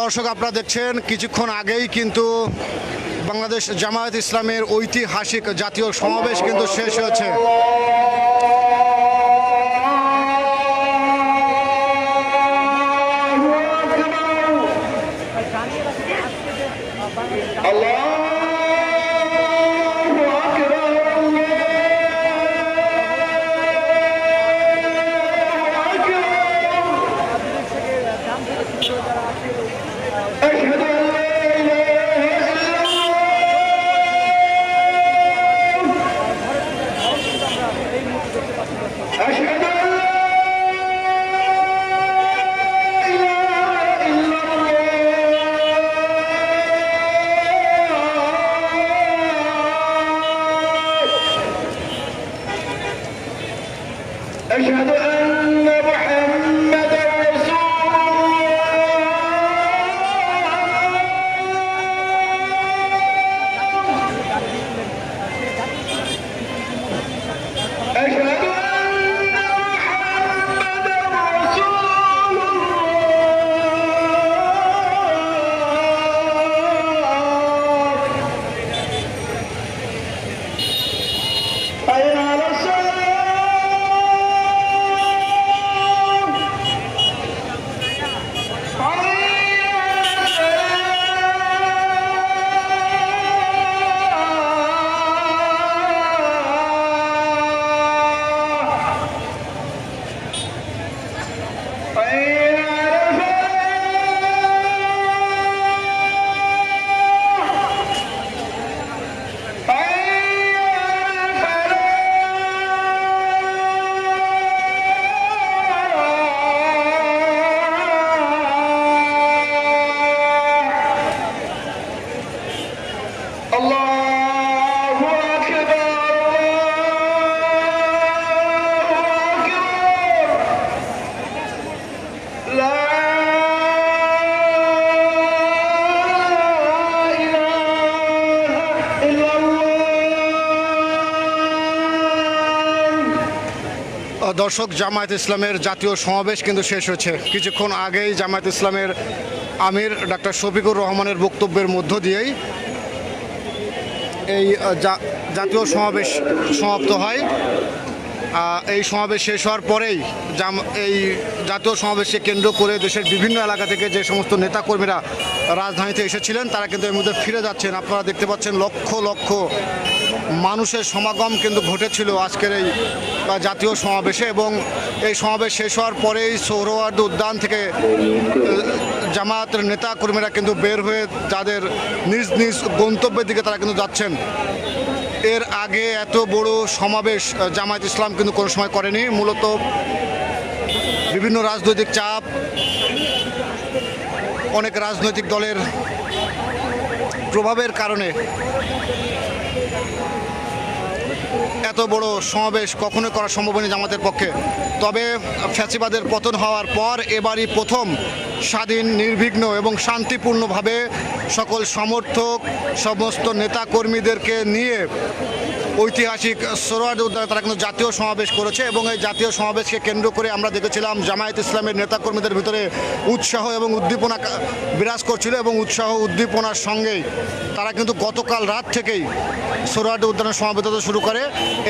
দর্শক আপনারা দেখছেন, কিছুক্ষণ আগেই কিন্তু বাংলাদেশ জামায়াত ইসলামের ঐতিহাসিক জাতীয় সমাবেশ কিন্তু শেষ হয়েছে। দর্শক, জামায়াত ইসলামের জাতীয় সমাবেশ কিন্তু শেষ হয়েছে। কিছুক্ষণ আগেই জামায়াত ইসলামের আমির ডাক্তার শফিকুর রহমানের বক্তব্যের মধ্য দিয়েই এই জাতীয় সমাবেশ সমাপ্ত হয়। এই সমাবেশ শেষ হওয়ার পরেই জাম, এই জাতীয় সমাবেশকে কেন্দ্র করে দেশের বিভিন্ন এলাকা থেকে যে সমস্ত নেতাকর্মীরা রাজধানীতে এসেছিলেন, তারা কিন্তু এর মধ্যে ফিরে যাচ্ছেন। আপনারা দেখতে পাচ্ছেন লক্ষ লক্ষ মানুষের সমাগম কিন্তু ঘটেছিল আজকের এই জাতীয় সমাবেশে এবং এই সমাবেশ শেষ হওয়ার পরেই সৌরওয়ার্দ উদ্যান থেকে জামায়াতের নেতা কর্মীরা কিন্তু বের হয়ে যাদের নিজ নিজ গন্তব্যের দিকে তারা কিন্তু যাচ্ছেন। এর আগে এত বড় সমাবেশ জামায়াত ইসলাম কিন্তু কোনো সময় করেনি। মূলত বিভিন্ন রাজনৈতিক চাপ, অনেক রাজনৈতিক দলের প্রভাবের কারণে এত বড় সমাবেশ কখনোই করা সম্ভব হয়নি জামাতের পক্ষে। তবে ফ্যাসিবাদের পতন হওয়ার পর এবারই প্রথম স্বাধীন, নির্বিঘ্ন এবং শান্তিপূর্ণভাবে সকল সমর্থক, সমস্ত নেতাকর্মীদেরকে নিয়ে ঐতিহাসিক সোরওয়ার্দ উদ্যানে তারা কিন্তু জাতীয় সমাবেশ করেছে এবং এই জাতীয় সমাবেশকে কেন্দ্র করে আমরা দেখেছিলাম জামায়াত ইসলামের নেতাকর্মীদের ভিতরে উৎসাহ এবং উদ্দীপনা বিরাজ করছিল এবং উৎসাহ উদ্দীপনার সঙ্গেই তারা কিন্তু গতকাল রাত থেকেই সোরওয়ার্দ উদ্যানে সমাবেশ শুরু করে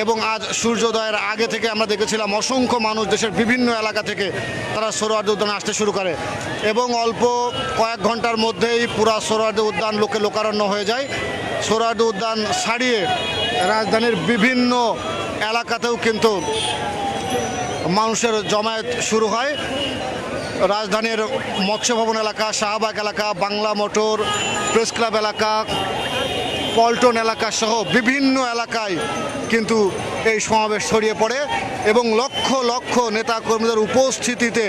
এবং আজ সূর্যোদয়ের আগে থেকে আমরা দেখেছিলাম অসংখ্য মানুষ দেশের বিভিন্ন এলাকা থেকে তারা সোরওয়ার্দ উদ্যানে আসতে শুরু করে এবং অল্প কয়েক ঘণ্টার মধ্যেই পুরা সোরওয়ার্দ উদ্যান লোকে লোকারণ্য হয়ে যায়। সোরওয়ার্দ উদ্যান ছাড়িয়ে রাজধানীর বিভিন্ন এলাকাতেও কিন্তু মানুষের জমায়েত শুরু হয়। রাজধানীর মৎস্যভবন এলাকা, শাহবাগ এলাকা, বাংলা মোটর, প্রেস ক্লাব এলাকা, পল্টন এলাকা সহ বিভিন্ন এলাকায় কিন্তু এই সমাবেশ ছড়িয়ে পড়ে। এবং লক্ষ লক্ষ নেতা কর্মীদের উপস্থিতিতে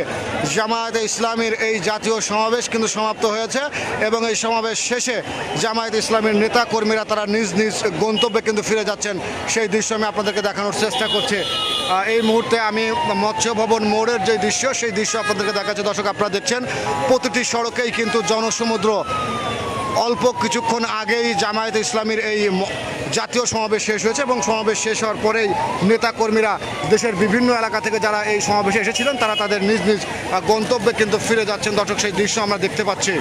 জামায়াতে ইসলামীর এই জাতীয় সমাবেশ কিন্তু সমাপ্ত হয়েছে এবং এই সমাবেশ শেষে জামায়াতে ইসলামীর নেতা কর্মীরা তারা নিজ নিজ গন্তব্যে কিন্তু ফিরে যাচ্ছেন। সেই দৃশ্য আমি আপনাদেরকে দেখানোর চেষ্টা করছি। এই মুহূর্তে আমি মৎস্য ভবন মোড়ের যে দৃশ্য, সেই দৃশ্য আপনাদেরকে দেখাচ্ছে। দর্শক, আপনারা দেখছেন, প্রতিটি সড়কেই কিন্তু জনসমুদ্র। অল্প কিছুক্ষণ আগেই জামায়াতে ইসলামীর এই জাতীয় সমাবেশ শেষ হয়েছে এবং সমাবেশ শেষ হওয়ার পরেই নেতাকর্মীরা দেশের বিভিন্ন এলাকা থেকে যারা এই সমাবেশে এসেছিলেন, তারা তাদের নিজ নিজ গন্তব্যে কিন্তু ফিরে যাচ্ছেন। দর্শক, সেই দৃশ্য আমরা দেখতে পাচ্ছি।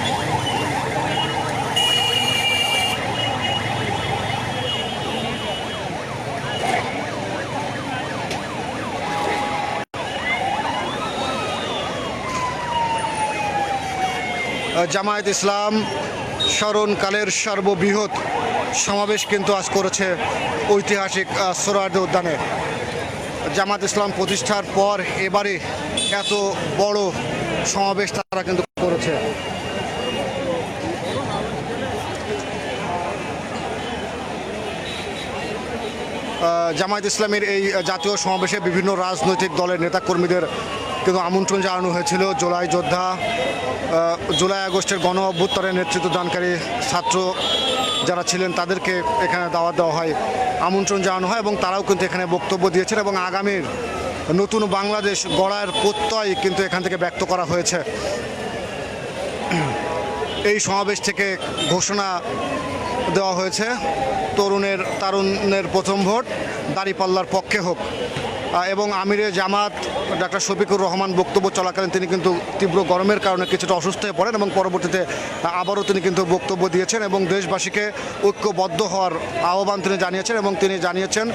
জামায়াত ইসলাম স্মরণকালের সর্ববৃহৎ সমাবেশ কিন্তু আজ করেছে ঐতিহাসিক সোহরাওয়ার্দী উদ্যানে। জামাত ইসলাম প্রতিষ্ঠার পর এবারে এত বড় সমাবেশ তারা কিন্তু করেছে। জামায়াত ইসলামের এই জাতীয় সমাবেশে বিভিন্ন রাজনৈতিক দলের নেতাকর্মীদের কিন্তু আমন্ত্রণ জানানো হয়েছিল জুলাই যোদ্ধা জুলাই আগস্টের গণ অভ্যুত্থানের নেতৃত্ব দানকারী ছাত্র যারা ছিলেন তাদেরকে এখানে দাওয়াত দেওয়া হয়, আমন্ত্রণ জানানো হয় এবং তারাও কিন্তু এখানে বক্তব্য দিয়েছেন এবং আগামীর নতুন বাংলাদেশ গড়ার প্রত্যয় কিন্তু এখান থেকে ব্যক্ত করা হয়েছে। এই সমাবেশ থেকে ঘোষণা দেওয়া হয়েছে, তরুণের তারুণের প্রথম ভোট, দাঁড়িপাল্লার পক্ষে হোক। এবং আমিরে জামাত ডাক্তার শফিকুর রহমান বক্তব্য চলাকালীন তিনি কিন্তু তীব্র গরমের কারণে কিছুটা অসুস্থ হয়ে পড়েন এবং পরবর্তীতে আবারও তিনি কিন্তু বক্তব্য দিয়েছেন এবং দেশবাসীকে ঐক্যবদ্ধ হওয়ার আহ্বান তিনি জানিয়েছেন এবং তিনি জানিয়েছেন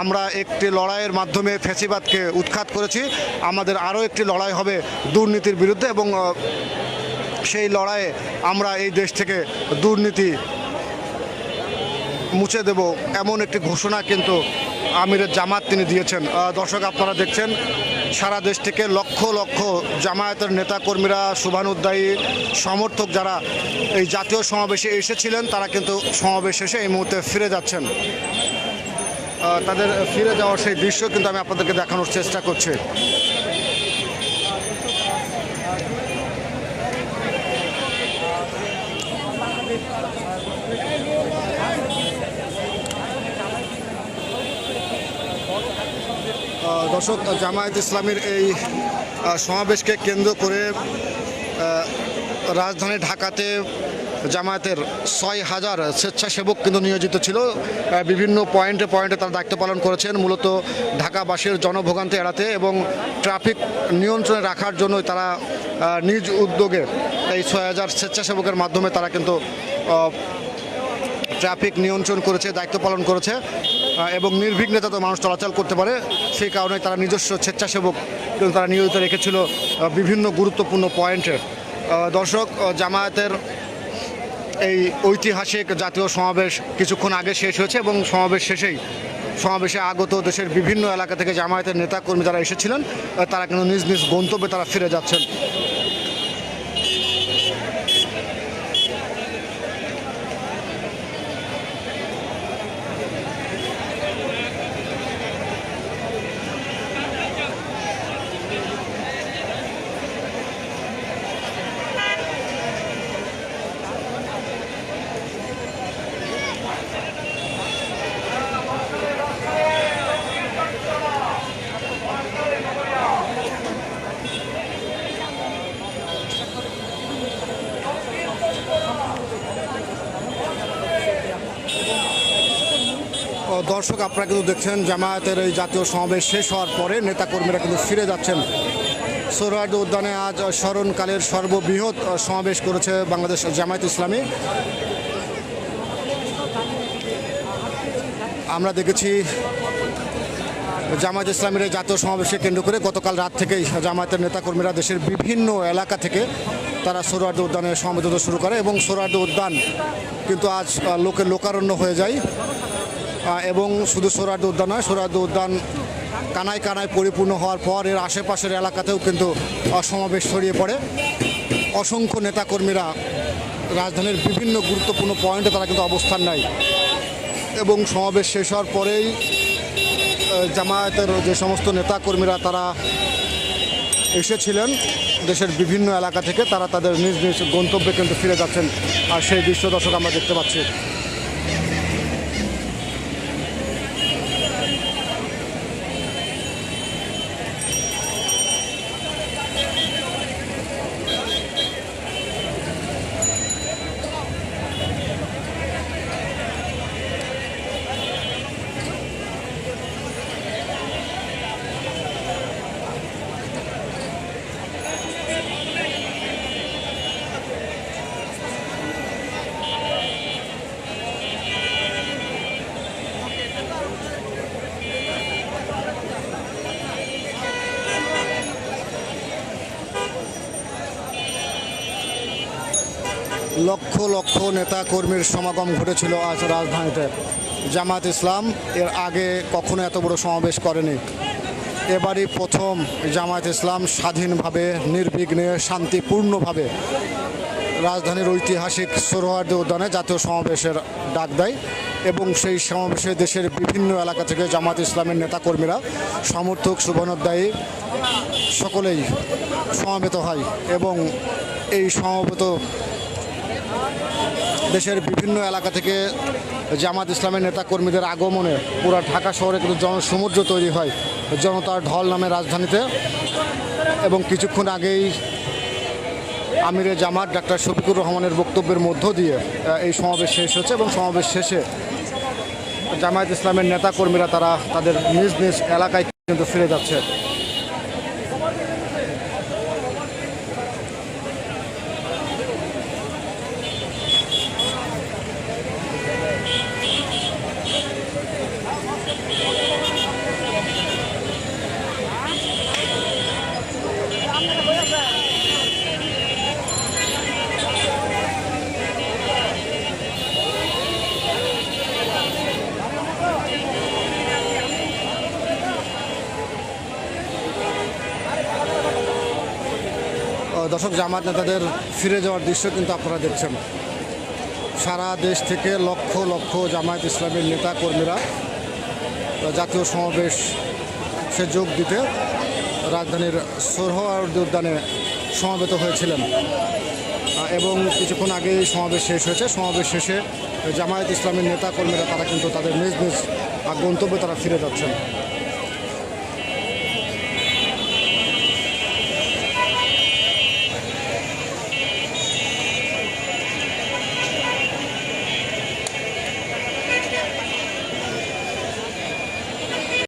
আমরা একটি লড়াইয়ের মাধ্যমে ফেসিবাদকে উৎখাত করেছি, আমাদের আরও একটি লড়াই হবে দুর্নীতির বিরুদ্ধে এবং সেই লড়াইয়ে আমরা এই দেশ থেকে দুর্নীতি মুছে দেব এমন একটি ঘোষণা কিন্তু আমিরের জামাত তিনি দিয়েছেন। দর্শক আপনারা দেখছেন, সারা দেশ থেকে লক্ষ লক্ষ জামায়াতের নেতাকর্মীরা শুভানুদ্দায়ী সমর্থক যারা এই জাতীয় সমাবেশে এসেছিলেন, তারা কিন্তু সমাবেশ শেষে এই মুহূর্তে ফিরে যাচ্ছেন। তাদের ফিরে যাওয়ার সেই দৃশ্য কিন্তু আমি আপনাদেরকে দেখানোর চেষ্টা করছি। দর্শক, জামায়াত ইসলামের এই সমাবেশকে কেন্দ্র করে রাজধানী ঢাকাতে জামায়াতের ছয় হাজার স্বেচ্ছাসেবক কিন্তু নিয়োজিত ছিল। বিভিন্ন পয়েন্টে পয়েন্টে তারা দায়িত্ব পালন করেছেন, মূলত ঢাকাবাসীর জনভোগান্তি এড়াতে এবং ট্রাফিক নিয়ন্ত্রণে রাখার জন্যই তারা নিজ উদ্যোগে এই ছয় হাজার স্বেচ্ছাসেবকের মাধ্যমে তারা কিন্তু ট্রাফিক নিয়ন্ত্রণ করেছে, দায়িত্ব পালন করেছে। এবং নির্বিঘ্নে যাতে মানুষ চলাচল করতে পারে, সেই কারণে তারা নিজস্ব স্বেচ্ছাসেবক কিন্তু তারা নিয়োজিত রেখেছিল বিভিন্ন গুরুত্বপূর্ণ পয়েন্টে দর্শক জামায়াতের এই ঐতিহাসিক জাতীয় সমাবেশ কিছুক্ষণ আগে শেষ হয়েছে এবং সমাবেশ শেষেই, সমাবেশে আগত দেশের বিভিন্ন এলাকা থেকে জামায়াতের নেতাকর্মী যারা এসেছিলেন তারা কিন্তু নিজ নিজ গন্তব্যে তারা ফিরে যাচ্ছেন। দর্শক, আপনারা কিন্তু দেখছেন জামায়াতের এই জাতীয় সমাবেশ শেষ হওয়ার পরে নেতাকর্মীরা কিন্তু ফিরে যাচ্ছেন। সোহরাওয়ার্দী উদ্যানে আজ স্মরণকালের সর্ববৃহৎ সমাবেশ করেছে বাংলাদেশ জামায়াত ইসলামী। আমরা দেখেছি জামায়াত ইসলামের এই জাতীয় সমাবেশকে কেন্দ্র করে গতকাল রাত থেকেই জামায়াতের নেতাকর্মীরা দেশের বিভিন্ন এলাকা থেকে তারা সোহরাওয়ার্দী উদ্যানে সমবেত শুরু করে এবং সোহরাওয়ার্দী উদ্যান কিন্তু আজ লোকে লোকারণ্য হয়ে যায়। এবং শুধু সোহরাওয়ার্দী উদ্যান নয় সোহরাওয়ার্দী উদ্যান কানায় কানায় পরিপূর্ণ হওয়ার পর এর আশেপাশের এলাকাতেও কিন্তু সমাবেশ ছড়িয়ে পড়ে। অসংখ্য নেতাকর্মীরা রাজধানীর বিভিন্ন গুরুত্বপূর্ণ পয়েন্টে তারা কিন্তু অবস্থান নেয় এবং সমাবেশ শেষ হওয়ার পরেই জামায়াতের যে সমস্ত নেতাকর্মীরা তারা এসেছিলেন দেশের বিভিন্ন এলাকা থেকে, তারা তাদের নিজ নিজ গন্তব্যে কিন্তু ফিরে যাচ্ছেন। আর সেই দৃশ্য দর্শক আমরা দেখতে পাচ্ছি। লক্ষ লক্ষ নেতা কর্মীর সমাগম ঘটেছিল আজ রাজধানীতে। জামাত ইসলাম এর আগে কখনো এত বড় সমাবেশ করেনি। এবারই প্রথম জামায়াত ইসলাম স্বাধীনভাবে, নির্বিঘ্নে, শান্তিপূর্ণভাবে রাজধানীর ঐতিহাসিক সোহরাওয়ার্দী উদ্যানে জাতীয় সমাবেশের ডাক দেয় এবং সেই সমাবেশে দেশের বিভিন্ন এলাকা থেকে জামাত ইসলামের নেতাকর্মীরা, সমর্থক শুভনোদ্দায়ী সকলেই সমাবেত হয় এবং এই সমবেত দেশের বিভিন্ন এলাকা থেকে জামাত ইসলামের নেতাকর্মীদের আগমনে পুরো ঢাকা শহরে কিন্তু জনসমুদ্র তৈরি হয়। জনতার ঢল নামে রাজধানীতে। এবং কিছুক্ষণ আগেই আমিরে জামাত ডাক্তার শফিকুর রহমানের বক্তব্যের মধ্য দিয়ে এই সমাবেশ শেষ হচ্ছে এবং সমাবেশ শেষে জামায়াত ইসলামের নেতাকর্মীরা তারা তাদের নিজ নিজ এলাকায় কিন্তু ফিরে যাচ্ছে। দর্শক জামাত নেতাদের ফিরে যাওয়ার দৃশ্য কিন্তু আপনারা দেখছেন। সারা দেশ থেকে লক্ষ লক্ষ জামায়াত ইসলামের নেতা কর্মীরা জাতীয় সমাবেশ সে যোগ দিতে রাজধানীর সোহরাওয়ার্দী উদ্যানে সমাবেত হয়েছিলেন। এবং কিছুক্ষণ আগে এই সমাবেশ শেষ হয়েছে। সমাবেশ শেষে জামায়াত ইসলামের নেতা কর্মীরা তারা কিন্তু তাদের নিজ নিজ গন্তব্যে তারা ফিরে যাচ্ছেন।